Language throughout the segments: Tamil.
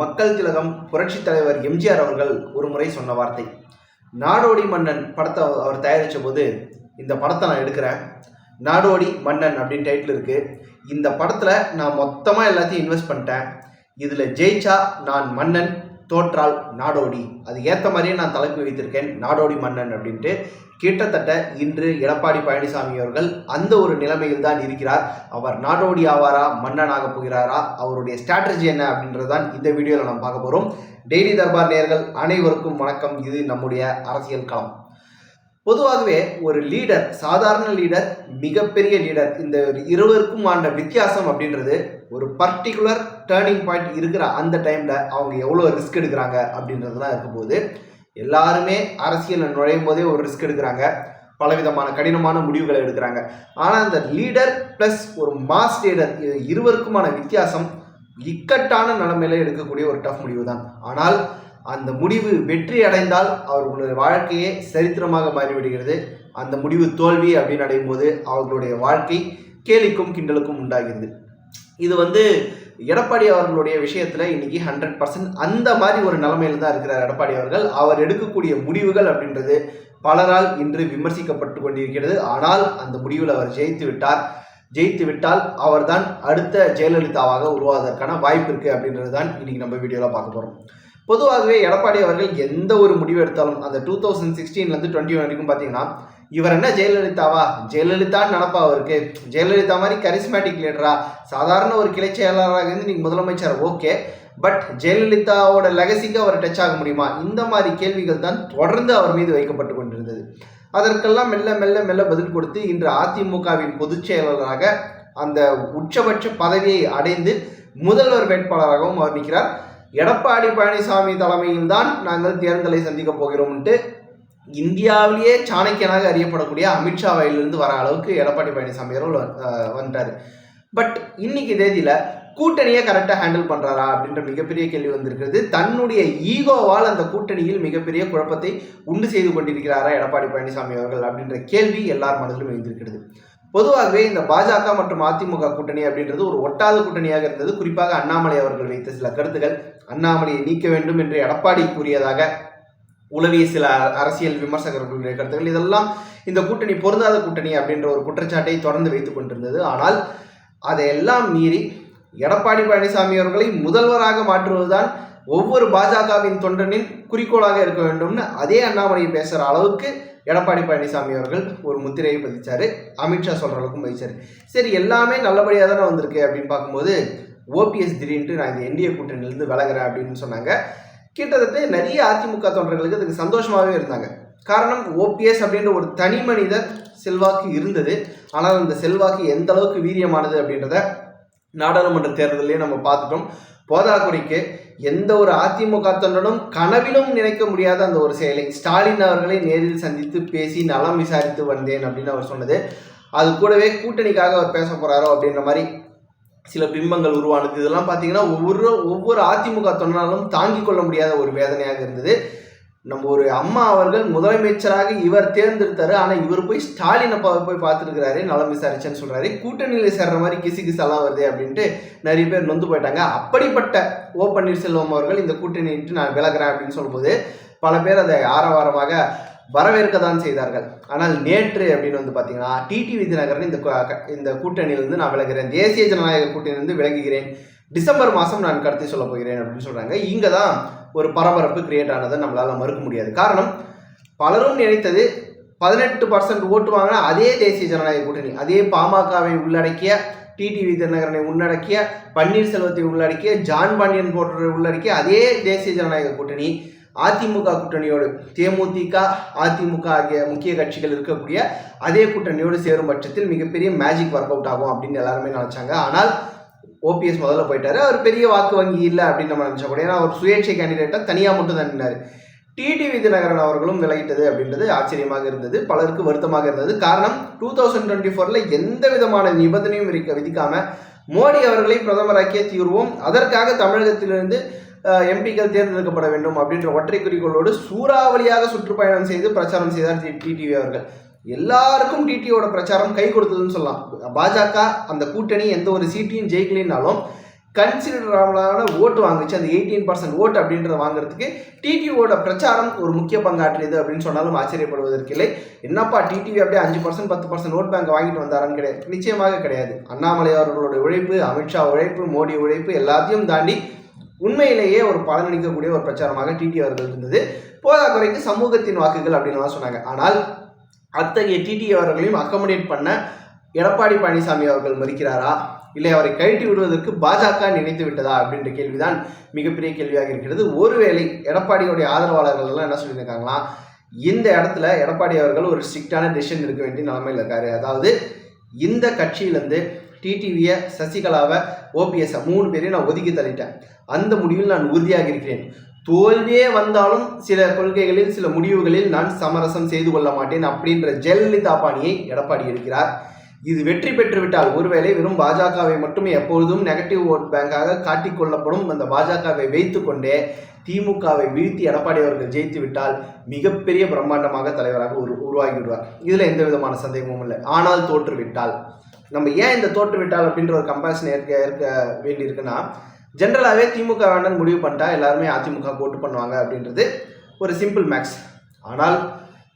மக்கள் திலகம் புரட்சித் தலைவர் எம்ஜிஆர் அவர்கள் ஒரு முறை சொன்ன வார்த்தை. நாடோடி மன்னன் படத்தை அவர் தயாரித்த போது இந்த படத்தை நான் எடுக்கிறேன். நாடோடி மன்னன் அப்படின்னு டைட்டில் இருக்குது இந்த படத்தில் நான் மொத்தமாக எல்லாத்தையும் இன்வெஸ்ட் பண்ணிட்டேன். இதில் ஜெயிச்சா நான் மன்னன். தோற்றால் நாடோடி. அது ஏற்ற மாதிரியே நான் தலைப்பு வைத்திருக்கேன் நாடோடி மன்னன் அப்படின்ட்டு. கிட்டத்தட்ட இன்று எடப்பாடி பழனிசாமி அவர்கள் அந்த ஒரு நிலைமையில் தான் இருக்கிறார். அவர் நாடோடி ஆவாரா மன்னனாக போகிறாரா அவருடைய ஸ்ட்ராட்டஜி என்ன அப்படின்றது தான் இந்த வீடியோவில் நம்ம பார்க்க போகிறோம் டெய்லி தர்பார் நேர்கள் அனைவருக்கும் வணக்கம். இது நம்முடைய அரசியல் களம். பொதுவாகவே ஒரு லீடர் சாதாரண லீடர் மிகப்பெரிய லீடர் இந்த இருவருக்கும் ஆண்ட வித்தியாசம் அப்படின்றது ஒரு பர்டிகுலர் டேர்னிங் பாயிண்ட் இருக்கிற அந்த டைமில் அவங்க எவ்வளோ ரிஸ்க் எடுக்கிறாங்க அப்படின்றதுலாம் இருக்கும்போது எல்லாருமே அரசியலில் நுழையும் போதே ஒரு ரிஸ்க் எடுக்கிறாங்க. பலவிதமான கடினமான முடிவுகளை எடுக்கிறாங்க. ஆனால் அந்த லீடர் ப்ளஸ் ஒரு மாஸ் லீடர் இருவருக்குமான வித்தியாசம் இக்கட்டான நிலைமையில எடுக்கக்கூடிய ஒரு டஃப் முடிவு தான் ஆனால் அந்த முடிவு வெற்றி அடைந்தால் அவர்களுடைய வாழ்க்கையே சரித்திரமாக மாறிவிடுகிறது. அந்த முடிவு தோல்வி அப்படின்னு அடையும் போது அவர்களுடைய வாழ்க்கை கேலிக்கும் கிண்டலுக்கும் உண்டாகிறது. இது வந்து எடப்பாடி அவர்களுடைய விஷயத்தில் இன்னைக்கு ஹண்ட்ரட் பர்சன்ட் அந்த மாதிரி ஒரு நிலைமையில தான் இருக்கிறார் எடப்பாடி அவர்கள். அவர் எடுக்கக்கூடிய முடிவுகள் அப்படின்றது பலரால் இன்று விமர்சிக்கப்பட்டு கொண்டிருக்கிறது. ஆனால் அந்த முடிவில் அவர் ஜெயித்து விட்டார். ஜெயித்து விட்டால் அவர்தான் அடுத்த ஜெயலலிதாவாக உருவாவதற்கான வாய்ப்பு இருக்குது அப்படின்றது தான் இன்னைக்கு நம்ம வீடியோவில் பார்க்க போகிறோம் பொதுவாகவே எடப்பாடி அவர்கள் எந்த ஒரு முடிவு எடுத்தாலும் அந்த டூ தௌசண்ட் சிக்ஸ்டீன்லேருந்து டுவெண்ட்டி ஒன் வரைக்கும் பார்த்தீங்கன்னா இவர் என்ன ஜெயலலிதாவா? ஜெயலலிதான்னு நினப்பா அவருக்கு. ஜெயலலிதா மாதிரி கரிஸ்மேட்டிக் லீடரா சாதாரண ஒரு கிளை செயலாளராக இருந்து நீங்கள் முதலமைச்சர் ஓகே பட் ஜெயலலிதாவோட லெகசிக்கு அவர் டச் ஆக முடியுமா? இந்த மாதிரி கேள்விகள் தான் தொடர்ந்து அவர் மீது வைக்கப்பட்டு கொண்டிருந்தது. அதற்கெல்லாம் மெல்ல மெல்ல மெல்ல பதில் கொடுத்து இன்று அதிமுகவின் பொதுச் செயலாளராக அந்த உச்சபட்ச பதவியை அடைந்து முதல்வர் வேட்பாளராகவும் அவர் நிற்கிறார். எடப்பாடி பழனிசாமி தலைமையில் தான் நாங்கள் தேர்தலை சந்திக்க போகிறோம்ட்டு இந்தியாவிலேயே சாணக்கியனாக அறியப்படக்கூடிய அமித்ஷா அமித்ஷாவிலிருந்து வர அளவுக்கு எடப்பாடி பழனிசாமி அவர்கள் வந்துட்டார் பட் இன்னைக்கு தேதியில் கூட்டணியை கரெக்டாக ஹேண்டில் பண்ணுறாரா அப்படின்ற மிகப்பெரிய கேள்வி வந்திருக்கிறது. தன்னுடைய ஈகோவால் அந்த கூட்டணியில் மிகப்பெரிய குழப்பத்தை உண்டு செய்து கொண்டிருக்கிறாரா எடப்பாடி பழனிசாமி அவர்கள் அப்படின்ற கேள்வி எல்லார் மனதிலும் எழுந்திருக்கிறது. பொதுவாகவே இந்த பாஜக மற்றும் அதிமுக கூட்டணி அப்படின்றது ஒரு ஒட்டாத கூட்டணியாக இருந்தது. குறிப்பாக அண்ணாமலை அவர்கள் வைத்த சில கருத்துக்கள் அண்ணாமலையை நீக்க வேண்டும் என்று எடப்பாடி கூறியதாக உளவிய சில அரசியல் விமர்சகர்களுடைய கருத்துக்கள். இதெல்லாம் இந்த கூட்டணி பொருந்தாத கூட்டணி அப்படின்ற ஒரு குற்றச்சாட்டை தொடர்ந்து வைத்துக் கொண்டிருந்தது. ஆனால் அதையெல்லாம் மீறி எடப்பாடி பழனிசாமி அவர்களை முதல்வராக மாற்றுவதுதான் ஒவ்வொரு பாஜகவின் தொண்டனின் குறிக்கோளாக இருக்க வேண்டும்னு அதே அண்ணாமலை பேசுகிற அளவுக்கு எடப்பாடி பழனிசாமி அவர்கள் ஒரு முத்திரையை பதிச்சாரு. அமித்ஷா சொல்கிற அளவுக்கும் பதிச்சாரு. சரி எல்லாமே நல்லபடியாக தானே வந்திருக்கு அப்படின்னு பார்க்கும்போது ஓபிஎஸ் திடீர்னு நான் இந்த என்டிஏ கூட்டணியிலேருந்து விலகிறேன் அப்படின்னு சொன்னாங்க. கிட்டத்தட்ட நிறைய அதிமுக தொண்டர்களுக்கு அதுக்கு சந்தோஷமாகவே இருந்தாங்க. காரணம் ஓபிஎஸ் அப்படின்ற ஒரு தனி மனிதர் செல்வாக்கு இருந்தது. ஆனால் அந்த செல்வாக்கு எந்த அளவுக்கு வீரியமானது அப்படின்றத நாடாளுமன்ற தேர்தலையே நம்ம பார்த்துட்டோம். போதாக்குறைக்கு எந்த ஒரு அதிமுக தொண்டனும் கனவிலும் நினைக்க முடியாத அந்த ஒரு செயலை ஸ்டாலின் அவர்களை நேரில் சந்தித்து பேசி நலம் விசாரித்து வந்தேன் அப்படின்னு அவர் சொன்னது. அது கூடவே கூட்டணிக்காக அவர் பேச போறாரோ அப்படின்ற மாதிரி சில பிம்பங்கள் உருவானது. இதெல்லாம் பார்த்தீங்கன்னா ஒவ்வொரு ஒவ்வொரு அதிமுக தொண்டனாலும் தாங்கிக் கொள்ள முடியாத ஒரு வேதனையாக இருந்தது. நம்ம ஒரு அம்மா அவர்கள் முதலமைச்சராக இவர் தேர்ந்தெடுத்தாரு. ஆனால் இவர் போய் ஸ்டாலினை போய் பார்த்துருக்கிறாரு நலம் விசாரிச்சேன்னு சொல்கிறாரு கூட்டணியில் சேர்ற மாதிரி கிசு கிசெல்லாம் வருது அப்படின்ட்டு நிறைய பேர் நொந்து போயிட்டாங்க. அப்படிப்பட்ட ஓ பன்னீர்செல்வம் அவர்கள் இந்த கூட்டணிட்டு நான் விலகிறேன் அப்படின்னு சொல்லும்போது பல பேர் அதை ஆரவாரமாக வரவேற்க தான் செய்தார்கள். ஆனால் நேற்று அப்படின்னு வந்து பார்த்தீங்கன்னா டிடி விதிநகரன் இந்த இந்த கூட்டணியிலிருந்து நான் விலகிறேன். தேசிய ஜனநாயக கூட்டணியிலிருந்து விலகுகிறேன். டிசம்பர் மாதம் நான் கருத்தை சொல்ல போகிறேன் அப்படின்னு சொல்கிறாங்க இங்கே தான் ஒரு பரபரப்பு கிரியேட் ஆனதை நம்மளால் மறுக்க முடியாது. காரணம் பலரும் நினைத்தது பதினெட்டு பர்சன்ட் ஓட்டு வாங்கினா அதே தேசிய ஜனநாயக கூட்டணி அதே பாமகவை உள்ளடக்கிய டிடிவி தினகரனை உள்ளடக்கிய பன்னீர்செல்வத்தை உள்ளடக்கிய ஜான் பாண்டியன் போன்றவரை உள்ளடக்கிய அதே தேசிய ஜனநாயக கூட்டணி அதிமுக கூட்டணியோடு தேமுதிக அதிமுக ஆகிய முக்கிய கட்சிகள் இருக்கக்கூடிய அதே கூட்டணியோடு சேரும் பட்சத்தில் மிகப்பெரிய மேஜிக் ஒர்க் அவுட் ஆகும் அப்படின்னு எல்லாருமே நினைச்சாங்க. ஆனால் ஓபிஎஸ் முதல்ல போயிட்டாரு. அவர் பெரிய வாக்கு வங்கி இல்லை அப்படின்னு நம்ம நினச்ச கூட. ஏன்னா அவர் சுயேட்சை கேண்டிடேட்டாக தனியாக மட்டும் தான் நின்னாரு. டிடிவி தினகரன் அவர்களும் விலகிட்டது அப்படின்றது ஆச்சரியமாக இருந்தது. பலருக்கு வருத்தமாக இருந்தது. காரணம் டூ தௌசண்ட் டுவெண்ட்டி ஃபோரில் எந்த விதமான நிபந்தனையும் விதிக்க விதிக்காமல் மோடி அவர்களை பிரதமராக்கிய தீர்வோம். அதற்காக தமிழகத்திலிருந்து எம்பிக்கள் தேர்ந்தெடுக்கப்பட வேண்டும் அப்படின்ற ஒற்றை குறிக்கோளோடு சூறாவளியாக சுற்றுப்பயணம் செய்து பிரச்சாரம் செய்தார் டிடிவி அவர்கள். எல்லாருக்கும் டிடியோட பிரச்சாரம் கை கொடுத்ததுன்னு சொல்லலாம். பாஜக அந்த கூட்டணி எந்த ஒரு சீட்டையும் ஜெயிக்கலைன்னாலும் கன்சிடரபிளான ஓட்டு வாங்குச்சு. அந்த எயிட்டீன் பர்சன்ட் ஓட்டு அப்படின்றத வாங்குறதுக்கு டிடிஓட பிரச்சாரம் ஒரு முக்கிய பங்காற்றியது அப்படின்னு சொன்னாலும் ஆச்சரியப்படுவதற்கு இல்லை என்னப்பா டிடிவி அப்படியே அஞ்சு பர்சன்ட் பத்து பர்சன்ட் ஓட் பேங்க் வாங்கிட்டு வந்தாரான்னு கிடையாது. நிச்சயமாக கிடையாது. அண்ணாமலை அவர்களோட உழைப்பு அமித்ஷா உழைப்பு மோடி உழைப்பு எல்லாத்தையும் தாண்டி உண்மையிலேயே ஒரு பலனளிக்கக்கூடிய ஒரு பிரச்சாரமாக டிடி அவர்கள் இருந்தது. போதாக்குறைக்கு சமூகத்தின் வாக்குகள் அப்படின்லாம் சொன்னாங்க. ஆனால் அத்தகைய டிடி அவர்களையும் அக்கமடேட் பண்ண எடப்பாடி பழனிசாமி அவர்கள் மறுக்கிறாரா? இல்லை அவரை கழட்டி விடுவதற்கு பாஜக நினைத்து விட்டதா? அப்படின்ற கேள்விதான் மிகப்பெரிய கேள்வியாக இருக்கிறது. ஒருவேளை எடப்பாடியுடைய ஆதரவாளர்கள் எல்லாம் என்ன சொல்லியிருக்காங்களா இந்த இடத்துல எடப்பாடி அவர்கள் ஒரு ஸ்ட்ரிக்டான டிசிஷன் எடுக்க வேண்டிய நிலைமையில் இருக்காரு. அதாவது இந்த கட்சியிலேருந்து டிடிவியை சசிகலாவை ஓபிஎஸ்ஐ மூணு பேரையும் நான் ஒதுக்கி தள்ளிட்டேன். அந்த முடிவில் நான் உறுதியாக இருக்கிறேன். தோல்வியே வந்தாலும் சில கொள்கைகளில் சில முடிவுகளில் நான் சமரசம் செய்து கொள்ள மாட்டேன் அப்படின்ற ஜெயலலிதா பாணியை எடப்பாடி இருக்கிறார் இது வெற்றி பெற்றுவிட்டால் ஒருவேளை வெறும் பாஜகவை மட்டுமே எப்பொழுதும் நெகட்டிவ் ஓட் பேங்காக காட்டிக்கொள்ளப்படும் அந்த பாஜகவை வைத்துக்கொண்டே திமுகவை வீழ்த்தி எடப்பாடி அவர்கள் ஜெயித்து விட்டால் மிகப்பெரிய பிரம்மாண்டமாக தலைவராக உரு உருவாகி விடுவார். இதில் எந்த விதமான சந்தேகமும் இல்லை. ஆனால் தோற்றுவிட்டால். நம்ம ஏன் இந்த தோற்றுவிட்டால் அப்படின்ற ஒரு கம்பேஷன் ஏற்க ஏற்க வேண்டியிருக்குன்னா ஜென்ரலாகவே திமுக வேண்டாம்னு முடிவு பண்ணிட்டா எல்லாருமே அதிமுக ஓட்டு பண்ணுவாங்க அப்படின்றது ஒரு சிம்பிள் மேக்ஸ் ஆனால்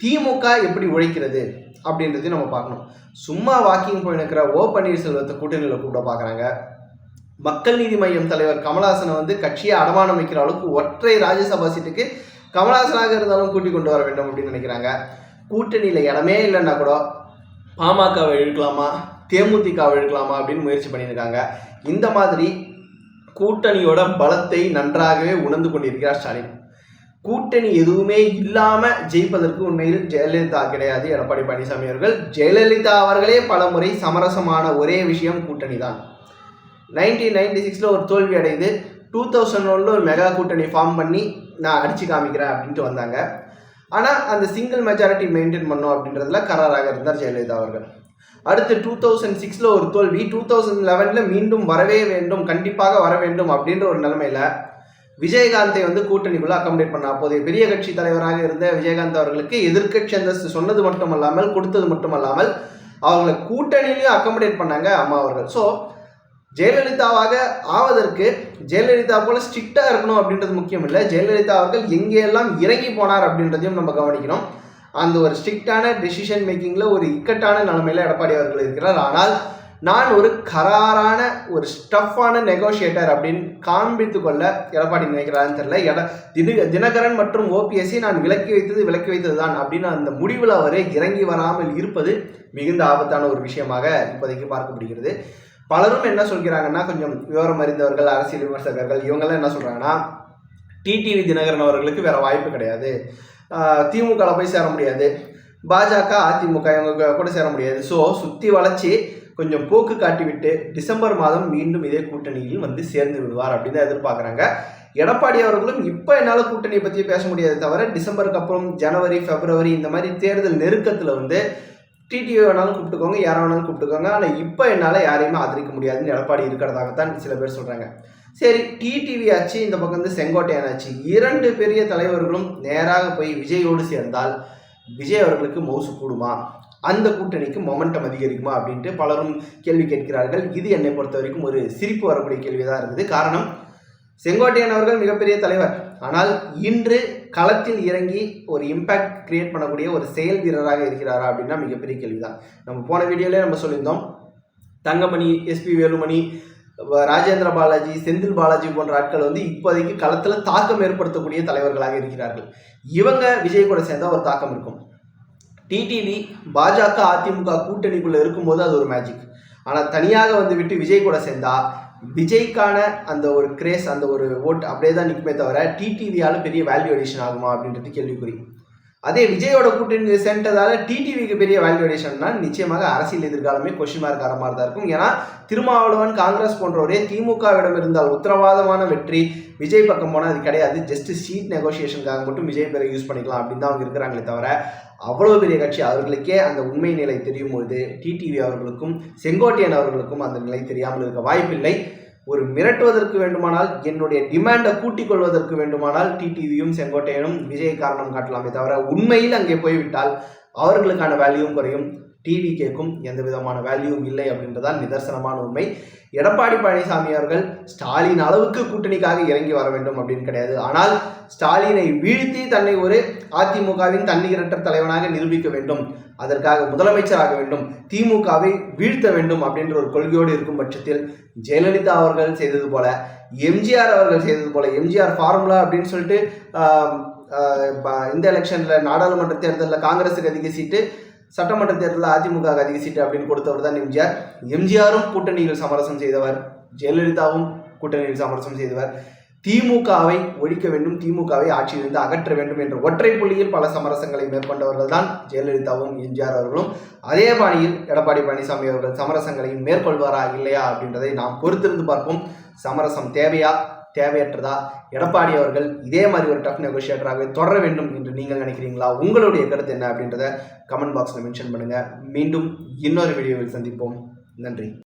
திமுக எப்படி உழைக்கிறது அப்படின்றதையும் நம்ம பார்க்கணும். சும்மா வாக்கிங் போயிருக்கிற ஓ பன்னீர்செல்வத்தை கூட்டணியில் கூப்பிட பார்க்குறாங்க. மக்கள் நீதி மையம் தலைவர் கமலஹாசனை வந்து கட்சியை அடமானம் வைக்கிற அளவுக்கு ஒற்றை ராஜ்யசபா சீட்டுக்கு கமலஹாசனாக இருந்தாலும் கூட்டி கொண்டு வர வேண்டும் அப்படின்னு நினைக்கிறாங்க. கூட்டணியில் இடமே இல்லைன்னா கூட பாமகவை இழுக்கலாமா? தேமுதிகவை இழுக்கலாமா அப்படின்னு முயற்சி பண்ணியிருக்காங்க. இந்த மாதிரி கூட்டணியோட பலத்தை நன்றாகவே உணர்ந்து கொண்டிருக்கிறார் ஸ்டாலின். கூட்டணி எதுவுமே இல்லாமல் ஜெயிப்பதற்கு உண்மையில் ஜெயலலிதா கிடையாது எடப்பாடி பழனிசாமி அவர்கள். ஜெயலலிதா அவர்களே பல முறை சமரசமான ஒரே விஷயம் கூட்டணி தான் நைன்டீன் நைன்டி சிக்ஸில் ஒரு தோல்வி அடைந்து டூ தௌசண்ட் ஒன்ல ஒரு மெகா கூட்டணி ஃபார்ம் பண்ணி நான் அடிச்சு காமிக்கிறேன் அப்படின்ட்டு வந்தாங்க. ஆனால் அந்த சிங்கிள் மெஜாரிட்டி மெயின்டைன் பண்ணோம் அப்படின்றதுல கராராக இருந்தார் ஜெயலலிதா அவர்கள். அடுத்து டூ தௌசண்ட் சிக்ஸில் ஒரு தோல்வி டூ தௌசண்ட் லெவனில் மீண்டும் வரவே வேண்டும் கண்டிப்பாக வர வேண்டும் அப்படின்ற ஒரு நிலைமையில் விஜயகாந்தை வந்து கூட்டணிக்குள்ளே அக்காமடேட் பண்ண. அப்போதைய பெரிய கட்சி தலைவராக இருந்த விஜயகாந்த் அவர்களுக்கு எதிர்க்கட்சி அந்தஸ்து சொன்னது மட்டுமல்லாமல் கொடுத்தது மட்டுமல்லாமல் அவங்களை கூட்டணியிலையும் அக்காமடேட் பண்ணாங்க அம்மா அவர்கள். ஸோ ஜெயலலிதாவாக ஆவதற்கு ஜெயலலிதா போல ஸ்ட்ரிக்டாக இருக்கணும் அப்படின்றது முக்கியம் இல்லை. ஜெயலலிதா அவர்கள் எங்கெல்லாம் இறங்கி போனார் அப்படின்றதையும் நம்ம கவனிக்கணும் அந்த ஒரு ஸ்ட்ரிக்டான டெசிஷன் மேக்கிங்கில் ஒரு இக்கட்டான நிலைமையில் எடப்பாடி அவர்கள் இருக்கிறார். ஆனால் நான் ஒரு கராரான ஒரு ஸ்டஃப்பான நெகோஷியேட்டர் அப்படின்னு காண்பித்து கொள்ள எடப்பாடி நினைக்கிறான்னு தெரியல. எட தின தினகரன் மற்றும் ஓபிஎஸ்சி நான் விலக்கி வைத்தது விலக்கி வைத்தது தான் அப்படின்னு அந்த முடிவில் அவரே இறங்கி வராமல் இருப்பது மிகுந்த ஆபத்தான ஒரு விஷயமாக இப்போதைக்கு பார்க்கப்படுகிறது. பலரும் என்ன சொல்கிறாங்கன்னா கொஞ்சம் விவரம் அறிந்தவர்கள் அரசியல் விமர்சகர்கள் இவங்கெல்லாம் என்ன சொல்கிறாங்கன்னா டிடிவி தினகரன் அவர்களுக்கு வேறு வாய்ப்பு கிடையாது. திமுகவில் போய் சேர முடியாது. பாஜக அதிமுக இவங்க கூட சேர முடியாது. ஸோ சுற்றி வளைச்சி கொஞ்சம் போக்கு காட்டிவிட்டு டிசம்பர் மாதம் மீண்டும் இதே கூட்டணியில் வந்து சேர்ந்து விடுவார் அப்படின்னு தான் எதிர்பார்க்குறாங்க. எடப்பாடி அவர்களும் இப்போ என்னால் கூட்டணியை பற்றி பேச முடியாது தவிர டிசம்பருக்கு அப்புறம் ஜனவரி பிப்ரவரி இந்த மாதிரி தேர்தல் நெருக்கத்தில் வந்து டிடிஓ வேணாலும் கூப்பிட்டுக்கோங்க யாரை வேணாலும் கூப்பிட்டுக்கோங்க. ஆனால் இப்போ என்னால் யாரையுமே ஆதரிக்க முடியாதுன்னு எடப்பாடி இருக்கிறதாகத்தான் சில பேர் சொல்கிறாங்க சரி டிடிவி ஆச்சு இந்த பக்கம் வந்து செங்கோட்டையன் ஆச்சு. இரண்டு பெரிய தலைவர்களும் நேராக போய் விஜயோடு சேர்ந்தால் விஜய் அவர்களுக்கு மவுசு கூடுமா? அந்த கூட்டணிக்கு மொமெண்டம் அதிகரிக்குமா அப்படின்ட்டு பலரும் கேள்வி கேட்கிறார்கள். இது என்னை பொறுத்த வரைக்கும் ஒரு சிரிப்பு வரக்கூடிய கேள்வி தான் காரணம் செங்கோட்டையன் அவர்கள் மிகப்பெரிய தலைவர். ஆனால் இன்று களத்தில் இறங்கி ஒரு இம்பேக்ட் கிரியேட் பண்ணக்கூடிய ஒரு செயல் வீரராக இருக்கிறாரா அப்படின்னா மிகப்பெரிய கேள்விதான். நம்ம போன வீடியோலேயே நம்ம சொல்லியிருந்தோம் தங்கமணி எஸ்பி வேலுமணி ராஜேந்திர பாலாஜி செந்தில் பாலாஜி போன்ற ஆட்கள் வந்து இப்போதைக்கு களத்தில் தாக்கம் ஏற்படுத்தக்கூடிய தலைவர்களாக இருக்கிறார்கள். இவங்க விஜய் கூட சேர்ந்தா ஒரு தாக்கம் இருக்கும். டிடிவி பாஜக அதிமுக கூட்டணிக்குள்ளே இருக்கும்போது அது ஒரு மேஜிக் ஆனால் தனியாக வந்து விட்டு விஜய் கூட சேர்ந்தா விஜய்க்கான அந்த ஒரு கிரேஸ் அந்த ஒரு ஓட் அப்படியே தான் நிற்குமே தவிர டிடிவியால் பெரிய வேல்யூ அடிஷன் ஆகுமா அப்படின்றது கேள்விக்குறி. அதே விஜயோட கூட்டணி சென்றதால டிடிவிக்கு பெரிய வேல்யூடேஷன்னா நிச்சயமாக அரசியல் எதிர்காலமே கொஷின் மார்க் ஆகிற மாதிரி தான் இருக்கும். ஏன்னா திருமாவளவன் காங்கிரஸ் போன்றவரே திமுகவிடம் இருந்தால் உத்தரவாதமான வெற்றி விஜய் பக்கம் போனால் அது கிடையாது. ஜஸ்ட் சீட் நெகோசியேஷனுக்காக மட்டும் விஜய் பேரை யூஸ் பண்ணிக்கலாம் அப்படின்னு தான் அவங்க இருக்கிறாங்களே தவிர அவ்வளோ பெரிய கட்சி அவர்களுக்கே அந்த உண்மை நிலை தெரியும் பொழுது டிடிவி அவர்களுக்கும் செங்கோட்டையன் அவர்களுக்கும் அந்த நிலை தெரியாமல் இருக்க வாய்ப்பில்லை. ஒரு மிரட்டுவதற்கு வேண்டுமானால் என்னுடைய டிமாண்டை கூட்டிக் கொள்வதற்கு வேண்டுமானால் டிடிவியும் செங்கோட்டையனும் விஜய் காரணம் காட்டலாமே தவிர உண்மையில் அங்கே போய்விட்டால் அவர்களுக்கான வேல்யூவும் குறையும். டிவிகேக்கும் எந்த விதமான வேல்யூவும் இல்லை அப்படின்றதான் நிதர்சனமான உண்மை. எடப்பாடி பழனிசாமி அவர்கள் ஸ்டாலின் அளவுக்கு கூட்டணிக்காக இறங்கி வர வேண்டும் அப்படின்னு கிடையாது. ஆனால் ஸ்டாலினை வீழ்த்தி தன்னை ஒரு அதிமுகவின் தன்னிகரற்ற தலைவனாக நிரூபிக்க வேண்டும். அதற்காக முதலமைச்சராக வேண்டும். திமுகவை வீழ்த்த வேண்டும் அப்படின்ற ஒரு கொள்கையோடு இருக்கும் பட்சத்தில் ஜெயலலிதா அவர்கள் செய்தது போல எம்ஜிஆர் அவர்கள் செய்தது போல எம்ஜிஆர் ஃபார்முலா அப்படின்னு சொல்லிட்டு இந்த எலெக்ஷனில் நாடாளுமன்ற தேர்தலில் காங்கிரஸுக்கு அதிக சீட்டு சட்டமன்ற தேர்தலில் அதிமுக அதிக சீட்டு அப்படின்னு கொடுத்தவர் தான் எம்ஜிஆர். எம்ஜிஆரும் கூட்டணியில் சமரசம் செய்தவர். ஜெயலலிதாவும் கூட்டணியில் சமரசம் செய்தவர். திமுகவை ஒழிக்க வேண்டும். திமுகவை ஆட்சியிலிருந்து அகற்ற வேண்டும் என்ற ஒற்றை புள்ளியில் பல சமரசங்களை மேற்கொண்டவர்கள் தான் ஜெயலலிதாவும் எம்ஜிஆர் அவர்களும். அதே பாணியில் எடப்பாடி பழனிசாமி அவர்கள் சமரசங்களையும் மேற்கொள்வாரா இல்லையா அப்படின்றதை நாம் பொறுத்திருந்து பார்ப்போம். சமரசம் தேவையா? தேவையற்றதா? எடப்பாடி அவர்கள் இதே மாதிரி ஒரு டஃப் நெகோஷியேட்டராகவே தொடர வேண்டும் என்று நீங்கள் நினைக்கிறீங்களா? உங்களுடைய கருத்து என்ன அப்படின்றத கமெண்ட் பாக்ஸில் மென்ஷன் பண்ணுங்கள் மீண்டும் இன்னொரு வீடியோவில் சந்திப்போம். நன்றி.